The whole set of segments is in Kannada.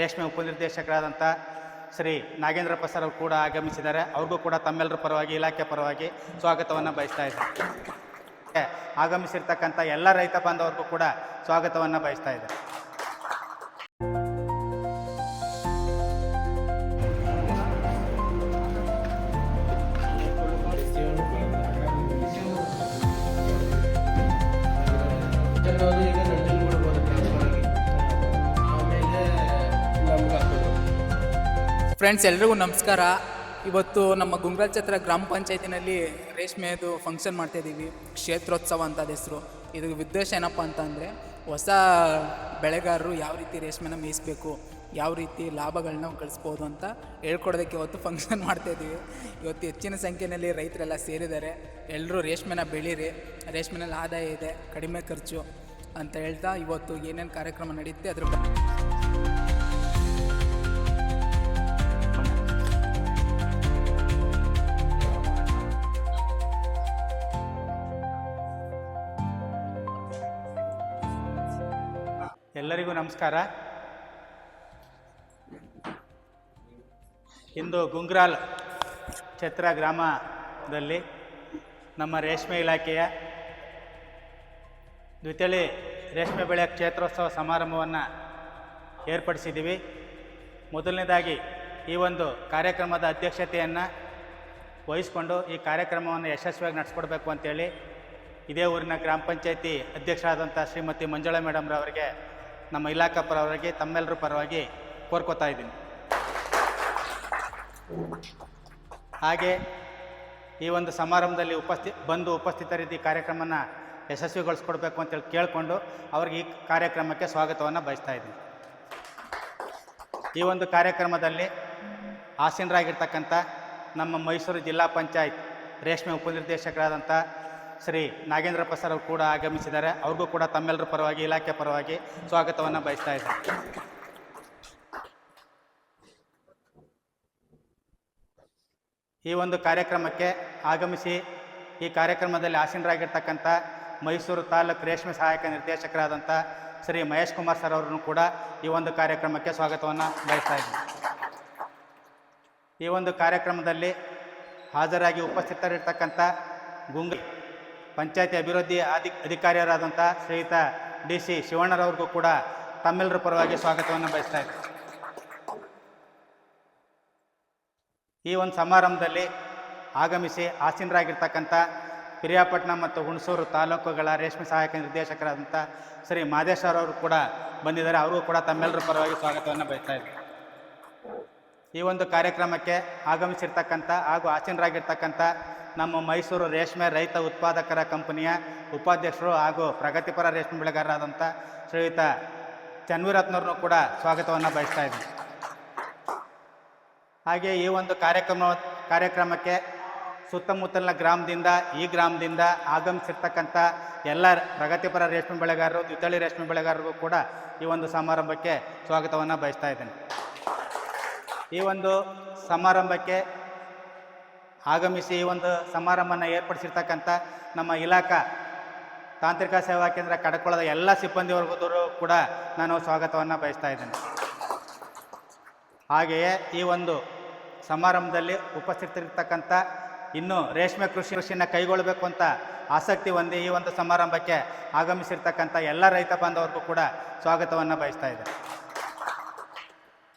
ರೇಷ್ಮೆ ಉಪನಿರ್ದೇಶಕರಾದಂಥ ಶ್ರೀ ನಾಗೇಂದ್ರ ಪ್ರಸಾದ್ ಅವರು ಕೂಡ ಆಗಮಿಸಿದ್ದಾರೆ. ಅವ್ರಿಗೂ ಕೂಡ ತಮ್ಮೆಲ್ಲರ ಪರವಾಗಿ, ಇಲಾಖೆ ಪರವಾಗಿ ಸ್ವಾಗತವನ್ನು ಬಯಸ್ತಾ ಇದ್ದಾರೆ ಆಗಮಿಸಿರ್ತಕ್ಕಂಥ ಎಲ್ಲ ರೈತ ಬಾಂಧವರಿಗೂ ಕೂಡ ಸ್ವಾಗತವನ್ನು ಬಯಸ್ತಾ ಇದ್ದಾರೆ ಫ್ರೆಂಡ್ಸ್, ಎಲ್ರಿಗೂ ನಮಸ್ಕಾರ. ಇವತ್ತು ನಮ್ಮ ಗುಂಗ್ರಾಲ್ ಛತ್ರ ಗ್ರಾಮ ಪಂಚಾಯತಿನಲ್ಲಿ ರೇಷ್ಮೆದು ಫಂಕ್ಷನ್ ಮಾಡ್ತಾಯಿದ್ದೀವಿ ಕ್ಷೇತ್ರೋತ್ಸವ ಅಂತ ಹೆಸರು. ಇದು ಉದ್ದೇಶ ಏನಪ್ಪ ಅಂತಂದರೆ ಹೊಸ ಬೆಳೆಗಾರರು ಯಾವ ರೀತಿ ರೇಷ್ಮೆನ ಮೀಸಬೇಕು ಯಾವ ರೀತಿ ಲಾಭಗಳನ್ನ ಗಳಿಸ್ಬೋದು ಅಂತ ಹೇಳ್ಕೊಡೋದಕ್ಕೆ ಇವತ್ತು ಫಂಕ್ಷನ್ ಮಾಡ್ತಾಯಿದ್ದೀವಿ ಇವತ್ತು ಹೆಚ್ಚಿನ ಸಂಖ್ಯೆಯಲ್ಲಿ ರೈತರೆಲ್ಲ ಸೇರಿದ್ದಾರೆ. ಎಲ್ಲರೂ ರೇಷ್ಮೆನ ಬೆಳೀರಿ, ರೇಷ್ಮೆನಲ್ಲಿ ಆದಾಯ ಇದೆ, ಕಡಿಮೆ ಖರ್ಚು ಅಂತ ಹೇಳ್ತಾ ಇವತ್ತು ಏನೇನು ಕಾರ್ಯಕ್ರಮ ನಡೆಯುತ್ತೆ ಅದ್ರ ಬಗ್ಗೆ ಎಲ್ಲರಿಗೂ ನಮಸ್ಕಾರ. ಇಂದು ಗುಂಗ್ರಾಲ್ ಛತ್ರ ಗ್ರಾಮದಲ್ಲಿ ನಮ್ಮ ರೇಷ್ಮೆ ಇಲಾಖೆಯ ದ್ವಿತಳಿ ರೇಷ್ಮೆ ಬೆಳೆ ಕ್ಷೇತ್ರೋತ್ಸವ ಸಮಾರಂಭವನ್ನು ಏರ್ಪಡಿಸಿದ್ದೀವಿ. ಮೊದಲನೇದಾಗಿ ಈ ಒಂದು ಕಾರ್ಯಕ್ರಮದ ಅಧ್ಯಕ್ಷತೆಯನ್ನು ವಹಿಸಿಕೊಂಡು ಈ ಕಾರ್ಯಕ್ರಮವನ್ನು ಯಶಸ್ವಿಯಾಗಿ ನಡೆಸ್ಕೊಡ್ಬೇಕು ಅಂತೇಳಿ ಇದೇ ಊರಿನ ಗ್ರಾಮ ಪಂಚಾಯತಿ ಅಧ್ಯಕ್ಷರಾದಂಥ ಶ್ರೀಮತಿ ಮಂಜುಳಾ ಮೇಡಮ್ರವರಿಗೆ ನಮ್ಮ ಇಲಾಖಾ ಪರವಾಗಿ ತಮ್ಮೆಲ್ಲರ ಪರವಾಗಿ ಕೋರ್ಕೋತಾ ಇದ್ದೀನಿ. ಹಾಗೆ ಈ ಒಂದು ಸಮಾರಂಭದಲ್ಲಿ ಉಪಸ್ಥಿ, ಬಂದು ಉಪಸ್ಥಿತರಿದ್ದ ಈ ಕಾರ್ಯಕ್ರಮನ ಯಶಸ್ವಿಗೊಳಿಸ್ಕೊಡ್ಬೇಕು ಅಂತೇಳಿ ಕೇಳಿಕೊಂಡು ಅವ್ರಿಗೆ ಈ ಕಾರ್ಯಕ್ರಮಕ್ಕೆ ಸ್ವಾಗತವನ್ನು ಬಯಸ್ತಾ ಇದ್ದೀನಿ. ಈ ಒಂದು ಕಾರ್ಯಕ್ರಮದಲ್ಲಿ ಆಸೀನರಾಗಿರ್ತಕ್ಕಂಥ ನಮ್ಮ ಮೈಸೂರು ಜಿಲ್ಲಾ ಪಂಚಾಯತ್ ರೇಷ್ಮೆ ಉಪನಿರ್ದೇಶಕರಾದಂಥ ಶ್ರೀ ನಾಗೇಂದ್ರಪ್ಪ ಸರ್ ಕೂಡ ಆಗಮಿಸಿದ್ದಾರೆ. ಅವ್ರಿಗೂ ಕೂಡ ತಮ್ಮೆಲ್ಲರ ಪರವಾಗಿ, ಇಲಾಖೆ ಪರವಾಗಿ ಸ್ವಾಗತವನ್ನು ಬಯಸ್ತಾ ಇದ್ದಾರೆ ಈ ಒಂದು ಕಾರ್ಯಕ್ರಮಕ್ಕೆ ಆಗಮಿಸಿ, ಈ ಕಾರ್ಯಕ್ರಮದಲ್ಲಿ ಆಸೀನರಾಗಿರ್ತಕ್ಕಂಥ ಮೈಸೂರು ತಾಲೂಕು ರೇಷ್ಮೆ ಸಹಾಯಕ ನಿರ್ದೇಶಕರಾದಂಥ ಶ್ರೀ ಮಹೇಶ್ ಕುಮಾರ್ ಸರ್ ಅವರನ್ನು ಕೂಡ ಈ ಒಂದು ಕಾರ್ಯಕ್ರಮಕ್ಕೆ ಸ್ವಾಗತವನ್ನು ಬಯಸ್ತಾ ಇದ್ದೀನಿ. ಈ ಒಂದು ಕಾರ್ಯಕ್ರಮದಲ್ಲಿ ಹಾಜರಾಗಿ ಉಪಸ್ಥಿತರಿರ್ತಕ್ಕಂಥ ಗುಂಗ ಪಂಚಾಯತಿ ಅಭಿವೃದ್ಧಿ ಅಧಿ, ಅಧಿಕಾರಿಯರಾದಂಥ ಶ್ರೀಯುತ ಡಿ ಸಿ ಶಿವಣ್ಣರವ್ರಿಗೂ ಕೂಡ ತಮ್ಮೆಲ್ಲರ ಪರವಾಗಿ ಸ್ವಾಗತವನ್ನು ಬಯಸ್ತಾ ಇದ್ದೀನಿ ಈ ಒಂದು ಸಮಾರಂಭದಲ್ಲಿ ಆಗಮಿಸಿ ಆಸೀನರಾಗಿರ್ತಕ್ಕಂಥ ಪಿರಿಯಾಪಟ್ಟಣ ಮತ್ತು ಹುಣಸೂರು ತಾಲೂಕುಗಳ ರೇಷ್ಮೆ ಸಹಾಯಕ ನಿರ್ದೇಶಕರಾದಂಥ ಶ್ರೀ ಮಾದೇಶ್ವರವರು ಕೂಡ ಬಂದಿದ್ದಾರೆ. ಅವರಿಗೂ ಕೂಡ ತಮ್ಮೆಲ್ಲರ ಪರವಾಗಿ ಸ್ವಾಗತವನ್ನು ಬಯಸ್ತಾ ಇದ್ದೆ. ಈ ಒಂದು ಕಾರ್ಯಕ್ರಮಕ್ಕೆ ಆಗಮಿಸಿರ್ತಕ್ಕಂಥ ಹಾಗೂ ಆಸೀನರಾಗಿರ್ತಕ್ಕಂಥ ನಮ್ಮ ಮೈಸೂರು ರೇಷ್ಮೆ ರೈತ ಉತ್ಪಾದಕರ ಕಂಪನಿಯ ಉಪಾಧ್ಯಕ್ಷರು ಹಾಗೂ ಪ್ರಗತಿಪರ ರೇಷ್ಮೆ ಬೆಳೆಗಾರರಾದಂಥ ಶ್ರೀಯುತ ಚನ್ವೀರತ್ನವ್ರನ್ನೂ ಕೂಡ ಸ್ವಾಗತವನ್ನು ಬಯಸ್ತಾ ಇದ್ದೀನಿ. ಹಾಗೆ ಈ ಒಂದು ಕಾರ್ಯಕ್ರಮ, ಕಾರ್ಯಕ್ರಮಕ್ಕೆ ಸುತ್ತಮುತ್ತಲಿನ ಗ್ರಾಮದಿಂದ, ಈ ಗ್ರಾಮದಿಂದ ಆಗಮಿಸಿರ್ತಕ್ಕಂಥ ಎಲ್ಲ ಪ್ರಗತಿಪರ ರೇಷ್ಮೆ ಬೆಳೆಗಾರರು ದ್ವಿತಳಿ ರೇಷ್ಮೆ ಬೆಳೆಗಾರರಿಗೂ ಕೂಡ ಈ ಒಂದು ಸಮಾರಂಭಕ್ಕೆ ಸ್ವಾಗತವನ್ನು ಬಯಸ್ತಾ ಇದ್ದೇನೆ. ಈ ಒಂದು ಸಮಾರಂಭಕ್ಕೆ ಆಗಮಿಸಿ ಈ ಒಂದು ಸಮಾರಂಭನ ಏರ್ಪಡಿಸಿರ್ತಕ್ಕಂಥ ನಮ್ಮ ಇಲಾಖಾ ತಾಂತ್ರಿಕ ಸೇವಾ ಕೇಂದ್ರ ಕಡಕೊಳದ ಎಲ್ಲ ಸಿಬ್ಬಂದಿವರ್ಗದವರು ಕೂಡ ನಾನು ಸ್ವಾಗತವನ್ನು ಬಯಸ್ತಾ ಇದ್ದೇನೆ. ಹಾಗೆಯೇ ಈ ಒಂದು ಸಮಾರಂಭದಲ್ಲಿ ಉಪಸ್ಥಿತರಿರ್ತಕ್ಕಂಥ ಇನ್ನು ರೇಷ್ಮೆ ಕೃಷಿ ಕೃಷಿಯನ್ನು ಕೈಗೊಳ್ಳಬೇಕು ಅಂತ ಆಸಕ್ತಿ ಹೊಂದಿ ಈ ಒಂದು ಸಮಾರಂಭಕ್ಕೆ ಆಗಮಿಸಿರ್ತಕ್ಕಂಥ ಎಲ್ಲ ರೈತ ಬಾಂಧವರಿಗೂ ಕೂಡ ಸ್ವಾಗತವನ್ನು ಬಯಸ್ತಾ ಇದೆ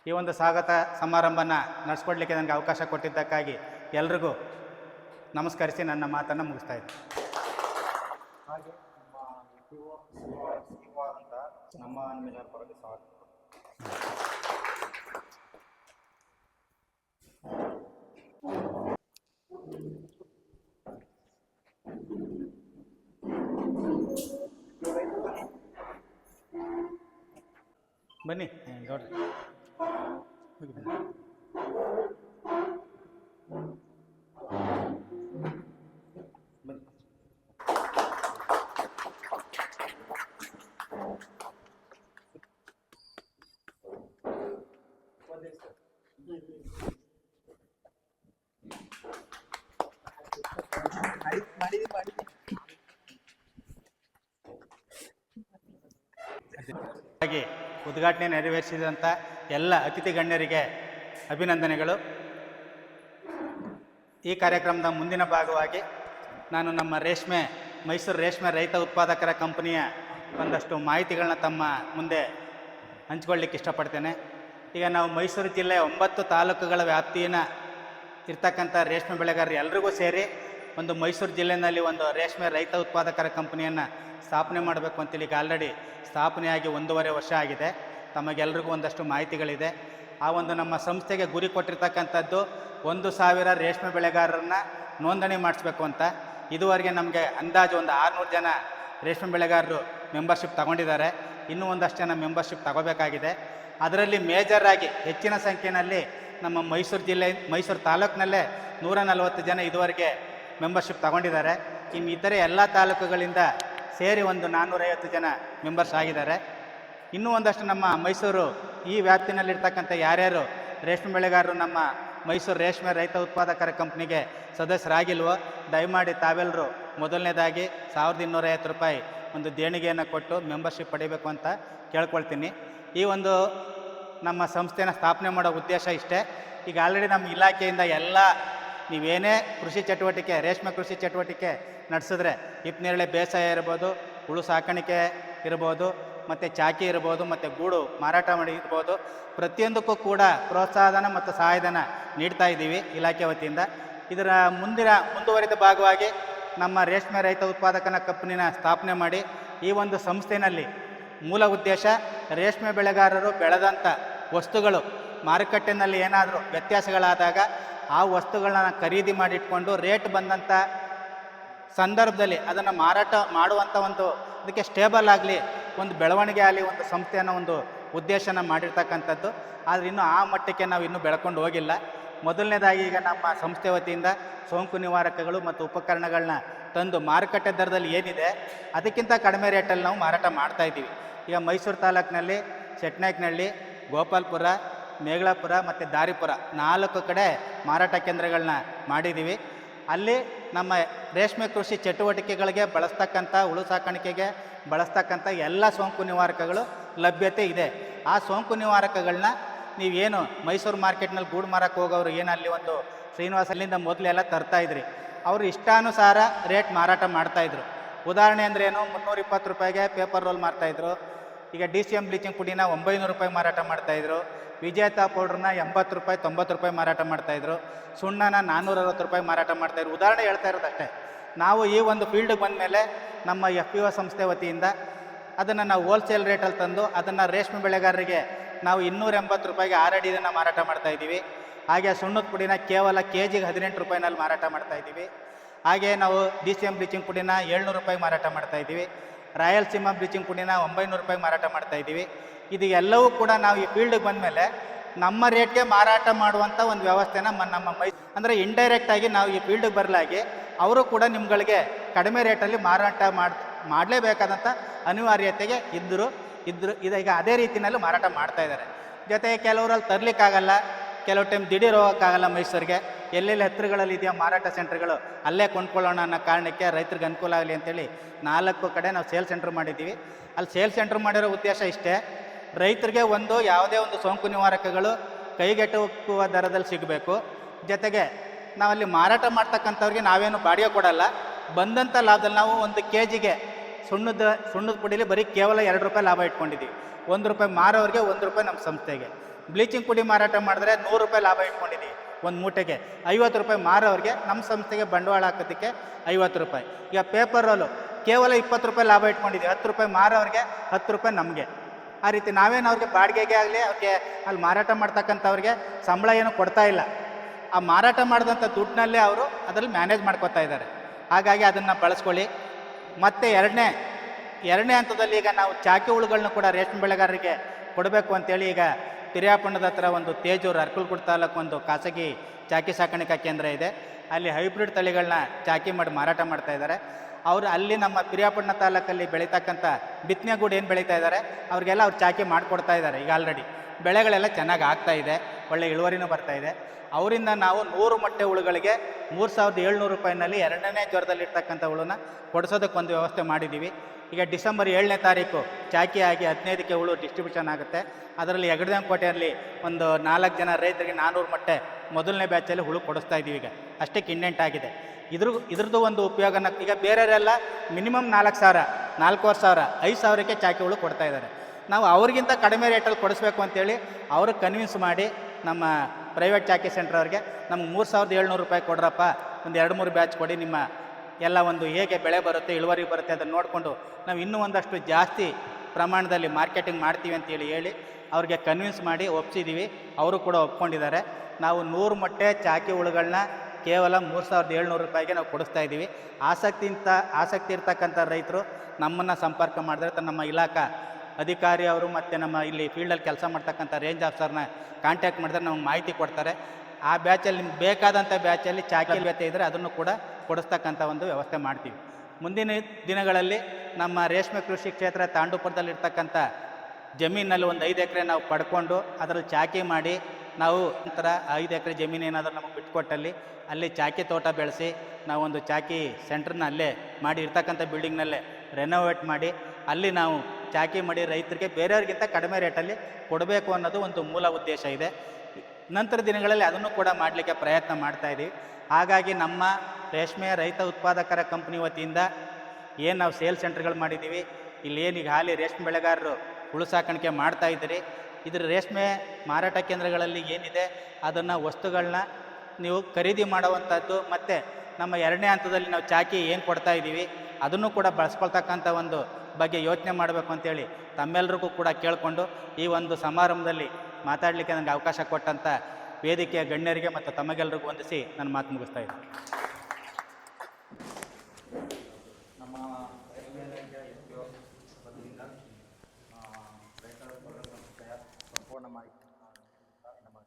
ಈ ಒಂದು ಸ್ವಾಗತ ಸಮಾರಂಭನ ನಡೆಸ್ಕೊಡ್ಲಿಕ್ಕೆ ನನಗೆ ಅವಕಾಶ ಕೊಟ್ಟಿದ್ದಕ್ಕಾಗಿ ಎಲ್ರಿಗೂ ನಮಸ್ಕರಿಸಿ ನನ್ನ ಮಾತನ್ನು ಮುಗಿಸ್ತಾ ಇದ್ದೀನಿ. ಹಾಗೆ ನಮ್ಮ ಬನ್ನಿ ನೋಡ್ರಿ. ಹಾಗೆ ಉದ್ಘಾಟನೆ ನೆರವೇರಿಸಿದಂಥ ಎಲ್ಲ ಅತಿಥಿ ಗಣ್ಯರಿಗೆ ಅಭಿನಂದನೆಗಳು. ಈ ಕಾರ್ಯಕ್ರಮದ ಮುಂದಿನ ಭಾಗವಾಗಿ ನಾನು ನಮ್ಮ ರೇಷ್ಮೆ, ಮೈಸೂರು ರೇಷ್ಮೆ ರೈತ ಉತ್ಪಾದಕರ ಕಂಪನಿಯ ಒಂದಷ್ಟು ಮಾಹಿತಿಗಳನ್ನ ತಮ್ಮ ಮುಂದೆ ಹಂಚ್ಕೊಳ್ಳಿಕ್ಕೆ ಇಷ್ಟಪಡ್ತೇನೆ. ಈಗ ನಾವು ಮೈಸೂರು ಜಿಲ್ಲೆಯ ಒಂಬತ್ತು ತಾಲೂಕುಗಳ ವ್ಯಾಪ್ತಿಯನ್ನು ಇರ್ತಕ್ಕಂಥ ರೇಷ್ಮೆ ಬೆಳೆಗಾರರು ಎಲ್ರಿಗೂ ಸೇರಿ ಒಂದು ಮೈಸೂರು ಜಿಲ್ಲೆಯಲ್ಲಿ ಒಂದು ರೇಷ್ಮೆ ರೈತ ಉತ್ಪಾದಕರ ಕಂಪನಿಯನ್ನು ಸ್ಥಾಪನೆ ಮಾಡಬೇಕು ಅಂತೇಳಿ ಈಗ ಆಲ್ರೆಡಿ ಸ್ಥಾಪನೆಯಾಗಿ ಒಂದೂವರೆ ವರ್ಷ ಆಗಿದೆ. ತಮಗೆಲ್ರಿಗೂ ಒಂದಷ್ಟು ಮಾಹಿತಿಗಳಿದೆ. ಆ ಒಂದು ನಮ್ಮ ಸಂಸ್ಥೆಗೆ ಗುರಿ ಕೊಟ್ಟಿರ್ತಕ್ಕಂಥದ್ದು ಒಂದು ಸಾವಿರ ರೇಷ್ಮೆ ಬೆಳೆಗಾರರನ್ನ ನೋಂದಣಿ ಮಾಡಿಸ್ಬೇಕು ಅಂತ. ಇದುವರೆಗೆ ನಮಗೆ ಅಂದಾಜು ಒಂದು ಆರುನೂರು ಜನ ರೇಷ್ಮೆ ಬೆಳೆಗಾರರು ಮೆಂಬರ್ಶಿಪ್ ತಗೊಂಡಿದ್ದಾರೆ. ಇನ್ನೂ ಒಂದಷ್ಟು ಜನ ಮೆಂಬರ್ಶಿಪ್ ತಗೋಬೇಕಾಗಿದೆ. ಅದರಲ್ಲಿ ಮೇಜರ್ ಆಗಿ ಹೆಚ್ಚಿನ ಸಂಖ್ಯೆಯಲ್ಲಿ ನಮ್ಮ ಮೈಸೂರು ಜಿಲ್ಲೆ, ಮೈಸೂರು ತಾಲೂಕಿನಲ್ಲೇ ನೂರ ನಲವತ್ತು ಜನ ಇದುವರೆಗೆ ಮೆಂಬರ್ಶಿಪ್ ತಗೊಂಡಿದ್ದಾರೆ. ಇನ್ನು ಇತರೆ ಎಲ್ಲ ತಾಲೂಕುಗಳಿಂದ ಸೇರಿ ಒಂದು ನಾನ್ನೂರೈವತ್ತು ಜನ ಮೆಂಬರ್ಸ್ ಆಗಿದ್ದಾರೆ. ಇನ್ನೂ ಒಂದಷ್ಟು ನಮ್ಮ ಮೈಸೂರು ಈ ವ್ಯಾಪ್ತಿನಲ್ಲಿರ್ತಕ್ಕಂಥ ಯಾರ್ಯಾರು ರೇಷ್ಮೆ ಬೆಳೆಗಾರರು ನಮ್ಮ ಮೈಸೂರು ರೇಷ್ಮೆ ರೈತ ಉತ್ಪಾದಕರ ಕಂಪ್ನಿಗೆ ಸದಸ್ಯರಾಗಿಲ್ವೋ, ದಯಮಾಡಿ ತಾವೆಲ್ಲರೂ ಮೊದಲನೇದಾಗಿ ಸಾವಿರದ ಇನ್ನೂರೈವತ್ತು ರೂಪಾಯಿ ಒಂದು ದೇಣಿಗೆಯನ್ನು ಕೊಟ್ಟು ಮೆಂಬರ್ಶಿಪ್ ಪಡಿಬೇಕು ಅಂತ ಕೇಳ್ಕೊಳ್ತೀನಿ. ಈ ಒಂದು ನಮ್ಮ ಸಂಸ್ಥೆನ ಸ್ಥಾಪನೆ ಮಾಡೋ ಉದ್ದೇಶ ಇಷ್ಟೇ. ಈಗ ಆಲ್ರೆಡಿ ನಮ್ಮ ಇಲಾಖೆಯಿಂದ ಎಲ್ಲ ನೀವೇನೇ ಕೃಷಿ ಚಟುವಟಿಕೆ, ರೇಷ್ಮೆ ಕೃಷಿ ಚಟುವಟಿಕೆ ನಡೆಸಿದ್ರೆ ಹಿಪ್ನೇರಳೆ ಬೇಸಾಯ ಇರ್ಬೋದು, ಹುಳು ಸಾಕಾಣಿಕೆ ಇರ್ಬೋದು, ಮತ್ತು ಚಾಕಿ ಇರ್ಬೋದು, ಮತ್ತು ಗೂಡು ಮಾರಾಟ ಮಾಡಿ ಇರ್ಬೋದು, ಪ್ರತಿಯೊಂದಕ್ಕೂ ಕೂಡ ಪ್ರೋತ್ಸಾಹಧನ ಮತ್ತು ಸಹಾಯಧನ ನೀಡ್ತಾ ಇದ್ದೀವಿ ಇಲಾಖೆ ವತಿಯಿಂದ. ಇದರ ಮುಂದಿನ ಮುಂದುವರಿದ ಭಾಗವಾಗಿ ನಮ್ಮ ರೇಷ್ಮೆ ರೈತ ಉತ್ಪಾದಕನ ಕಂಪನಿನ ಸ್ಥಾಪನೆ ಮಾಡಿ ಈ ಒಂದು ಸಂಸ್ಥೆಯಲ್ಲಿ ಮೂಲ ಉದ್ದೇಶ ರೇಷ್ಮೆ ಬೆಳೆಗಾರರು ಬೆಳೆದಂಥ ವಸ್ತುಗಳು ಮಾರುಕಟ್ಟೆಯಲ್ಲಿ ಏನಾದರೂ ವ್ಯತ್ಯಾಸಗಳಾದಾಗ ಆ ವಸ್ತುಗಳನ್ನ ಖರೀದಿ ಮಾಡಿಟ್ಕೊಂಡು ರೇಟ್ ಬಂದಂಥ ಸಂದರ್ಭದಲ್ಲಿ ಅದನ್ನು ಮಾರಾಟ ಮಾಡುವಂಥ ಒಂದು, ಅದಕ್ಕೆ ಸ್ಟೇಬಲ್ ಆಗಲಿ, ಒಂದು ಬೆಳವಣಿಗೆ ಆಗಲಿ ಒಂದು ಸಂಸ್ಥೆಯನ್ನು ಒಂದು ಉದ್ದೇಶನ ಮಾಡಿರ್ತಕ್ಕಂಥದ್ದು. ಆದರೆ ಇನ್ನೂ ಆ ಮಟ್ಟಕ್ಕೆ ನಾವು ಇನ್ನೂ ಬೆಳ್ಕೊಂಡು ಹೋಗಿಲ್ಲ. ಮೊದಲನೇದಾಗಿ ಈಗ ನಮ್ಮ ಸಂಸ್ಥೆ ವತಿಯಿಂದ ಸೋಂಕು ನಿವಾರಕಗಳು ಮತ್ತು ಉಪಕರಣಗಳನ್ನ ತಂದು ಮಾರುಕಟ್ಟೆ ದರದಲ್ಲಿ ಏನಿದೆ, ಅದಕ್ಕಿಂತ ಕಡಿಮೆ ರೇಟಲ್ಲಿ ನಾವು ಮಾರಾಟ ಮಾಡ್ತಾ ಇದ್ದೀವಿ. ಈಗ ಮೈಸೂರು ತಾಲೂಕಿನಲ್ಲಿ, ಚಟ್ನಾಯ್ಕನಹಳ್ಳಿ, ಗೋಪಾಲ್ಪುರ ಮೇಘಲಾಪುರ ಮತ್ತು ದಾರಿಪುರ ನಾಲ್ಕು ಕಡೆ ಮಾರಾಟ ಕೇಂದ್ರಗಳನ್ನ ಮಾಡಿದ್ದೀವಿ ಅಲ್ಲಿ ನಮ್ಮ ರೇಷ್ಮೆ ಕೃಷಿ ಚಟುವಟಿಕೆಗಳಿಗೆ ಬಳಸ್ತಕ್ಕಂಥ, ಹುಳು ಸಾಕಾಣಿಕೆಗೆ ಬಳಸ್ತಕ್ಕಂಥ ಎಲ್ಲ ಸೋಂಕು ನಿವಾರಕಗಳು ಲಭ್ಯತೆ ಇದೆ. ಆ ಸೋಂಕು ನಿವಾರಕಗಳನ್ನ ನೀವೇನು ಮೈಸೂರು ಮಾರ್ಕೆಟ್ನಲ್ಲಿ ಗೂಡು ಮಾರಕ್ಕೆ ಹೋಗೋರು ಏನು ಅಲ್ಲಿ ಒಂದು ಶ್ರೀನಿವಾಸ ಅಲ್ಲಿಂದ ಮೊದಲೆಲ್ಲ ತರ್ತಾ ಇದ್ರಿ. ಅವರು ಇಷ್ಟಾನುಸಾರ ರೇಟ್ ಮಾರಾಟ ಮಾಡ್ತಾಯಿದ್ರು ಉದಾಹರಣೆ ಏನು, ಮುನ್ನೂರ ಇಪ್ಪತ್ತು ರೂಪಾಯಿಗೆ ಪೇಪರ್ ರೋಲ್ ಮಾರ್ತಾಯಿದ್ರು ಈಗ ಡಿ ಸಿ ಎಂ ಬ್ಲೀಚಿಂಗ್ ಪುಡಿನ ಒಂಬೈನೂರು ರೂಪಾಯಿ ಮಾರಾಟ ಮಾಡ್ತಾಯಿದ್ರು ವಿಜೇತ ಪೌಡ್ರನ್ನ ಎಂಬತ್ತು ರೂಪಾಯಿ, ತೊಂಬತ್ತು ರೂಪಾಯಿ ಮಾರಾಟ ಮಾಡ್ತಾಯಿದ್ರು ಸುಣ್ಣನ ನಾನ್ನೂರ ಅರವತ್ತು ರೂಪಾಯಿ ಮಾರಾಟ ಮಾಡ್ತಾಯಿದ್ರು ಉದಾಹರಣೆ ಹೇಳ್ತಾ ಇರೋದಷ್ಟೇ ನಾವು ಈ ಒಂದು ಫೀಲ್ಡ್ಗೆ ಬಂದಮೇಲೆ ನಮ್ಮ ಎಫ್ ಪಿ ಒ ಸಂಸ್ಥೆ ವತಿಯಿಂದ ಅದನ್ನು ನಾವು ಹೋಲ್ಸೇಲ್ ರೇಟಲ್ಲಿ ತಂದು ಅದನ್ನು ರೇಷ್ಮೆ ಬೆಳೆಗಾರರಿಗೆ ನಾವು ಇನ್ನೂರ ಎಂಬತ್ತು ರೂಪಾಯಿಗೆ ಆಲ್ರೆಡಿ ಇದನ್ನು ಮಾರಾಟ ಮಾಡ್ತಾ ಇದ್ದೀವಿ. ಹಾಗೆ ಸುಣ್ಣದ ಪುಡಿನ ಕೇವಲ ಕೆ ಜಿಗೆ ಹದಿನೆಂಟು ರೂಪಾಯಿನಲ್ಲಿ ಮಾರಾಟ ಮಾಡ್ತಾ ಇದ್ದೀವಿ. ಹಾಗೆ ನಾವು ಡಿ ಸಿ ಎಂ ಬ್ಲೀಚಿಂಗ್ ಪುಡಿನ ಏಳ್ನೂರು ರೂಪಾಯಿ ಮಾರಾಟ ಮಾಡ್ತಾ ಇದ್ದೀವಿ. ರಾಯಲ್ಸೀಮಾ ಬ್ಲೀಚಿಂಗ್ ಪುಡಿನ ಒಂಬೈನೂರು ರೂಪಾಯಿ ಮಾರಾಟ ಮಾಡ್ತಾ ಇದ್ದೀವಿ. ಇದು ಎಲ್ಲವೂ ಕೂಡ ನಾವು ಈ ಫೀಲ್ಡ್ಗೆ ಬಂದಮೇಲೆ ನಮ್ಮ ರೇಟ್ಗೆ ಮಾರಾಟ ಮಾಡುವಂಥ ಒಂದು ವ್ಯವಸ್ಥೆನ ನಮ್ಮ ಮೈ ಅಂದರೆ ಇಂಡೈರೆಕ್ಟಾಗಿ ನಾವು ಈ ಫೀಲ್ಡ್ಗೆ ಬರಲಾಗಿ ಅವರು ಕೂಡ ನಿಮ್ಗಳಿಗೆ ಕಡಿಮೆ ರೇಟಲ್ಲಿ ಮಾರಾಟ ಮಾಡಿ ಮಾಡಲೇಬೇಕಾದಂಥ ಅನಿವಾರ್ಯತೆಗೆ ಇದ್ದರು ಇದ್ದರು ಇದೀಗ ಅದೇ ರೀತಿಯಲ್ಲಿ ಮಾರಾಟ ಮಾಡ್ತಾ ಇದ್ದಾರೆ. ಜೊತೆಗೆ ಕೆಲವರಲ್ಲಿ ತರಲಿಕ್ಕಾಗಲ್ಲ, ಕೆಲವು ಟೈಮ್ ದಿಢೀರ್ ಹೋಗೋಕ್ಕಾಗಲ್ಲ ಮೈಸೂರಿಗೆ. ಎಲ್ಲೆಲ್ಲಿ ಹತ್ತಿರಗಳಲ್ಲಿ ಇದೆಯೋ ಮಾರಾಟ ಸೆಂಟ್ರ್ಗಳು ಅಲ್ಲೇ ಕೊಂಡ್ಕೊಳ್ಳೋಣ ಅನ್ನೋ ಕಾರಣಕ್ಕೆ ರೈತರಿಗೆ ಅನುಕೂಲ ಆಗಲಿ ಅಂತೇಳಿ ನಾಲ್ಕು ಕಡೆ ನಾವು ಸೇಲ್ ಸೆಂಟ್ರ್ ಮಾಡಿದ್ದೀವಿ. ಅಲ್ಲಿ ಸೇಲ್ ಸೆಂಟ್ರ್ ಮಾಡಿರೋ ಉದ್ದೇಶ ಇಷ್ಟೇ. ರೈತರಿಗೆ ಒಂದು ಯಾವುದೇ ಒಂದು ಸೋಂಕು ನಿವಾರಕಗಳು ಕೈಗೆಟುಕುವ ದರದಲ್ಲಿ ಸಿಗಬೇಕು. ಜೊತೆಗೆ ನಾವಲ್ಲಿ ಮಾರಾಟ ಮಾಡ್ತಕ್ಕಂಥವ್ರಿಗೆ ನಾವೇನು ಬಾಡಿಗೆ ಕೊಡಲ್ಲ. ಬಂದಂಥ ಲಾಭದಲ್ಲಿ ನಾವು ಒಂದು ಕೆ ಜಿಗೆ ಸುಣ್ಣದ ಸುಣ್ಣದ ಪುಡಿಲಿ ಬರೀ ಕೇವಲ ಎರಡು ರೂಪಾಯಿ ಲಾಭ ಇಟ್ಕೊಂಡಿದ್ದೀವಿ. ಒಂದು ರೂಪಾಯಿ ಮಾರೋರಿಗೆ ಒಂದು ರೂಪಾಯಿ ನಮ್ಮ ಸಂಸ್ಥೆಗೆ. ಬ್ಲೀಚಿಂಗ್ ಪುಡಿ ಮಾರಾಟ ಮಾಡಿದ್ರೆ ನೂರು ರೂಪಾಯಿ ಲಾಭ ಇಟ್ಕೊಂಡಿದ್ದೀವಿ ಒಂದು ಮೂಟೆಗೆ. ಐವತ್ತು ರೂಪಾಯಿ ಮಾರೋರಿಗೆ ನಮ್ಮ ಸಂಸ್ಥೆಗೆ ಬಂಡವಾಳ ಹಾಕೋದಕ್ಕೆ ಐವತ್ತು ರೂಪಾಯಿ. ಈಗ ಪೇಪರ್ ರೋಲು ಕೇವಲ ಇಪ್ಪತ್ತು ರೂಪಾಯಿ ಲಾಭ ಇಟ್ಕೊಂಡಿದ್ದೀವಿ. ಹತ್ತು ರೂಪಾಯಿ ಮಾರೋರಿಗೆ ಹತ್ತು ರೂಪಾಯಿ ನಮಗೆ. ಆ ರೀತಿ ನಾವೇನು ಅವ್ರಿಗೆ ಬಾಡಿಗೆಗೆ ಆಗಲಿ, ಅವ್ರಿಗೆ ಅಲ್ಲಿ ಮಾರಾಟ ಮಾಡ್ತಕ್ಕಂಥವ್ರಿಗೆ ಸಂಬಳ ಏನು ಕೊಡ್ತಾ ಇಲ್ಲ. ಆ ಮಾರಾಟ ಮಾಡಿದಂಥ ದುಡ್ಡಿನಲ್ಲೇ ಅವರು ಅದರಲ್ಲಿ ಮ್ಯಾನೇಜ್ ಮಾಡ್ಕೋತಾ ಇದ್ದಾರೆ. ಹಾಗಾಗಿ ಅದನ್ನು ಬಳಸ್ಕೊಳ್ಳಿ. ಮತ್ತು ಎರಡನೇ ಎರಡನೇ ಹಂತದಲ್ಲಿ ಈಗ ನಾವು ಚಾಕಿ ಹುಳುಗಳನ್ನ ಕೂಡ ರೇಷ್ಮೆ ಬೆಳೆಗಾರರಿಗೆ ಕೊಡಬೇಕು ಅಂತೇಳಿ ಈಗ ಪಿರಿಯಾಪಣ್ಣದ ಹತ್ರ ಒಂದು ತೇಜೂರು ಅರ್ಕಲ್ಗುಡ್ ತಾಲೂಕು ಒಂದು ಖಾಸಗಿ ಚಾಕಿ ಸಾಕಾಣಿಕಾ ಕೇಂದ್ರ ಇದೆ. ಅಲ್ಲಿ ಹೈಬ್ರಿಡ್ ತಳಿಗಳನ್ನ ಚಾಕಿ ಮಾಡಿ ಮಾರಾಟ ಮಾಡ್ತಾ ಇದ್ದಾರೆ. ಅವರು ಅಲ್ಲಿ ನಮ್ಮ ಪಿರಿಯಾಪಟ್ಟಣ ತಾಲೂಕಲ್ಲಿ ಬೆಳೀತಕ್ಕಂಥ ಬಿತ್ತನೆಗೂಡು ಏನು ಬೆಳೀತಾ ಇದ್ದಾರೆ ಅವ್ರಿಗೆಲ್ಲ ಅವ್ರು ಚಾಕಿ ಮಾಡಿಕೊಡ್ತಾ ಇದ್ದಾರೆ ಈಗ ಆಲ್ರೆಡಿ ಬೆಳೆಗಳೆಲ್ಲ ಚೆನ್ನಾಗಿ ಆಗ್ತಾ ಇದೆ, ಒಳ್ಳೆ ಇಳುವರಿನೂ ಬರ್ತಾ ಇದೆ. ಅವರಿಂದ ನಾವು ನೂರು ಮೊಟ್ಟೆ ಹುಳುಗಳಿಗೆ ಮೂರು ಸಾವಿರದ ಏಳ್ನೂರು ರೂಪಾಯಿನಲ್ಲಿ ಎರಡನೇ ಜ್ವರದಲ್ಲಿರ್ತಕ್ಕಂಥ ಹುಳುನ ಕೊಡಿಸೋದಕ್ಕೆ ಒಂದು ವ್ಯವಸ್ಥೆ ಮಾಡಿದ್ದೀವಿ. ಈಗ ಡಿಸೆಂಬರ್ ಏಳನೇ ತಾರೀಕು ಚಾಕಿ ಆಗಿ ಹದಿನೈದಕ್ಕೆ ಹುಳು ಡಿಸ್ಟ್ರಿಬ್ಯೂಷನ್ ಆಗುತ್ತೆ. ಅದರಲ್ಲಿ ಕೋಟೆಯಲ್ಲಿ ಒಂದು ನಾಲ್ಕು ಜನ ರೈತರಿಗೆ ನಾನ್ನೂರು ಮೊಟ್ಟೆ ಮೊದಲನೇ ಬ್ಯಾಚಲ್ಲಿ ಹುಳು ಕೊಡಿಸ್ತಾ ಇದ್ದೀವಿ ಈಗ. ಅಷ್ಟಕ್ಕೆ ಇಂಡೆಂಟ್ ಆಗಿದೆ. ಇದ್ರ, ಇದ್ರದ್ದು ಒಂದು ಉಪಯೋಗನ, ಈಗ ಬೇರೆಯವರೆಲ್ಲ ಮಿನಿಮಮ್ ನಾಲ್ಕು ಸಾವಿರ, ನಾಲ್ಕೂವರೆ ಸಾವಿರ, ಐದು ಸಾವಿರಕ್ಕೆ ಚಾಕಿ ಹುಳು ಕೊಡ್ತಾ ಇದ್ದಾರೆ. ನಾವು ಅವ್ರಿಗಿಂತ ಕಡಿಮೆ ರೇಟಲ್ಲಿ ಕೊಡಿಸ್ಬೇಕು ಅಂತೇಳಿ ಅವ್ರಿಗೆ ಕನ್ವಿನ್ಸ್ ಮಾಡಿ ನಮ್ಮ ಪ್ರೈವೇಟ್ ಚಾಕಿ ಸೆಂಟರ್ ಅವ್ರಿಗೆ, ನಮ್ಗೆ ಮೂರು ಸಾವಿರದ ಏಳ್ನೂರು ರೂಪಾಯಿ ಕೊಡ್ರಪ್ಪ, ಒಂದು ಎರಡು ಮೂರು ಬ್ಯಾಚ್ ಕೊಡಿ, ನಿಮ್ಮ ಎಲ್ಲ ಒಂದು ಹೇಗೆ ಬೆಳೆ ಬರುತ್ತೆ, ಇಳುವರಿ ಬರುತ್ತೆ ಅದನ್ನು ನೋಡಿಕೊಂಡು ನಾವು ಇನ್ನೂ ಒಂದಷ್ಟು ಜಾಸ್ತಿ ಪ್ರಮಾಣದಲ್ಲಿ ಮಾರ್ಕೆಟಿಂಗ್ ಮಾಡ್ತೀವಿ ಅಂತೇಳಿ ಹೇಳಿ ಅವ್ರಿಗೆ ಕನ್ವಿನ್ಸ್ ಮಾಡಿ ಒಪ್ಸಿದ್ದೀವಿ ಅವರು ಕೂಡ ಒಪ್ಕೊಂಡಿದ್ದಾರೆ. ನಾವು ನೂರು ಮೊಟ್ಟೆ ಚಾಕಿ ಹುಳುಗಳನ್ನ ಕೇವಲ ಮೂರು ಸಾವಿರದ ಏಳ್ನೂರು ರೂಪಾಯಿಗೆ ನಾವು ಕೊಡಿಸ್ತಾ ಇದ್ದೀವಿ ಆಸಕ್ತಿಂತ ಆಸಕ್ತಿ ಇರ್ತಕ್ಕಂಥ ರೈತರು ನಮ್ಮನ್ನು ಸಂಪರ್ಕ ಮಾಡಿದ್ರೆ ನಮ್ಮ ಇಲಾಖಾ ಅಧಿಕಾರಿ ಅವರು ಮತ್ತು ನಮ್ಮ ಇಲ್ಲಿ ಫೀಲ್ಡಲ್ಲಿ ಕೆಲಸ ಮಾಡ್ತಕ್ಕಂಥ ರೇಂಜ್ ಆಫೀಸರ್ನ ಕಾಂಟ್ಯಾಕ್ಟ್ ಮಾಡಿದ್ರೆ ನಮ್ಗೆ ಮಾಹಿತಿ ಕೊಡ್ತಾರೆ. ಆ ಬ್ಯಾಚಲ್ಲಿ ನಿಮ್ಗೆ ಬೇಕಾದಂಥ ಬ್ಯಾಚಲ್ಲಿ ಚಾಕಿ ಲಭ್ಯತೆ ಇದ್ದರೆ ಅದನ್ನು ಕೂಡ ಕೊಡಿಸ್ತಕ್ಕಂಥ ಒಂದು ವ್ಯವಸ್ಥೆ ಮಾಡ್ತೀವಿ. ಮುಂದಿನ ದಿನಗಳಲ್ಲಿ ನಮ್ಮ ರೇಷ್ಮೆ ಕೃಷಿ ಕ್ಷೇತ್ರ ತಾಂಡೂಪುರದಲ್ಲಿರ್ತಕ್ಕಂಥ ಜಮೀನಲ್ಲಿ ಒಂದು ಐದು ಎಕರೆ ನಾವು ಪಡ್ಕೊಂಡು ಅದರಲ್ಲಿ ಚಾಕಿ ಮಾಡಿ ನಾವು ನಂತರ ಐದು ಎಕರೆ ಜಮೀನು ಏನಾದರೂ ನಮಗೆ ಬಿಟ್ಕೊಟ್ಟಲ್ಲಿ ಅಲ್ಲಿ ಚಾಕಿ ತೋಟ ಬೆಳೆಸಿ ನಾವೊಂದು ಒಂದು ಚಾಕಿ ಸೆಂಟ್ರನ್ನ ಅಲ್ಲೇ ಮಾಡಿ ಇರ್ತಕ್ಕಂಥ ಬಿಲ್ಡಿಂಗ್ನಲ್ಲೇ ರೆನೋವೇಟ್ ಮಾಡಿ ಅಲ್ಲಿ ನಾವು ಚಾಕಿ ಮಾಡಿ ರೈತರಿಗೆ ಬೇರೆಯವ್ರಿಗಿಂತ ಕಡಿಮೆ ರೇಟಲ್ಲಿ ಕೊಡಬೇಕು ಅನ್ನೋದು ಒಂದು ಮೂಲ ಉದ್ದೇಶ ಇದೆ. ನಂತರ ದಿನಗಳಲ್ಲಿ ಅದನ್ನು ಕೂಡ ಮಾಡಲಿಕ್ಕೆ ಪ್ರಯತ್ನ ಮಾಡ್ತಾ ಇದ್ದೀವಿ ಹಾಗಾಗಿ ನಮ್ಮ ರೇಷ್ಮೆ ರೈತ ಉತ್ಪಾದಕರ ಕಂಪ್ನಿ ವತಿಯಿಂದ ಏನು ನಾವು ಸೇಲ್ ಸೆಂಟರ್ಗಳು ಮಾಡಿದ್ದೀವಿ ಇಲ್ಲಿ ಏನು ಈಗ ಹಾಲಿ ರೇಷ್ಮೆ ಬೆಳೆಗಾರರು ಹುಳು ಸಾಕಾಣಿಕೆ ಮಾಡ್ತಾ ಇದ್ದೀರಿ. ಇದ್ರ ರೇಷ್ಮೆ ಮಾರಾಟ ಕೇಂದ್ರಗಳಲ್ಲಿ ಏನಿದೆ, ಅದನ್ನು ವಸ್ತುಗಳನ್ನ ನೀವು ಖರೀದಿ ಮಾಡುವಂಥದ್ದು ಮತ್ತು ನಮ್ಮ ಎರಡನೇ ಹಂತದಲ್ಲಿ ನಾವು ಚಾಕಿ ಏನು ಕೊಡ್ತಾ ಇದ್ದೀವಿ ಅದನ್ನು ಕೂಡ ಬಳಸ್ಕೊಳ್ತಕ್ಕಂಥ ಒಂದು ಬಗ್ಗೆ ಯೋಚನೆ ಮಾಡಬೇಕು ಅಂತೇಳಿ ತಮ್ಮೆಲ್ಲರಿಗೂ ಕೂಡ ಕೇಳಿಕೊಂಡು ಈ ಒಂದು ಸಮಾರಂಭದಲ್ಲಿ ಮಾತಾಡಲಿಕ್ಕೆ ನನಗೆ ಅವಕಾಶ ಕೊಟ್ಟಂಥ ವೇದಿಕೆಯ ಗಣ್ಯರಿಗೆ ಮತ್ತು ತಮಗೆಲ್ಲರಿಗೂ ವಂದಿಸಿ ನನ್ನ ಮಾತು ಮುಗಿಸ್ತಾ ನಮ್ಮ ಸಂಪೂರ್ಣ ನಮ್ಮ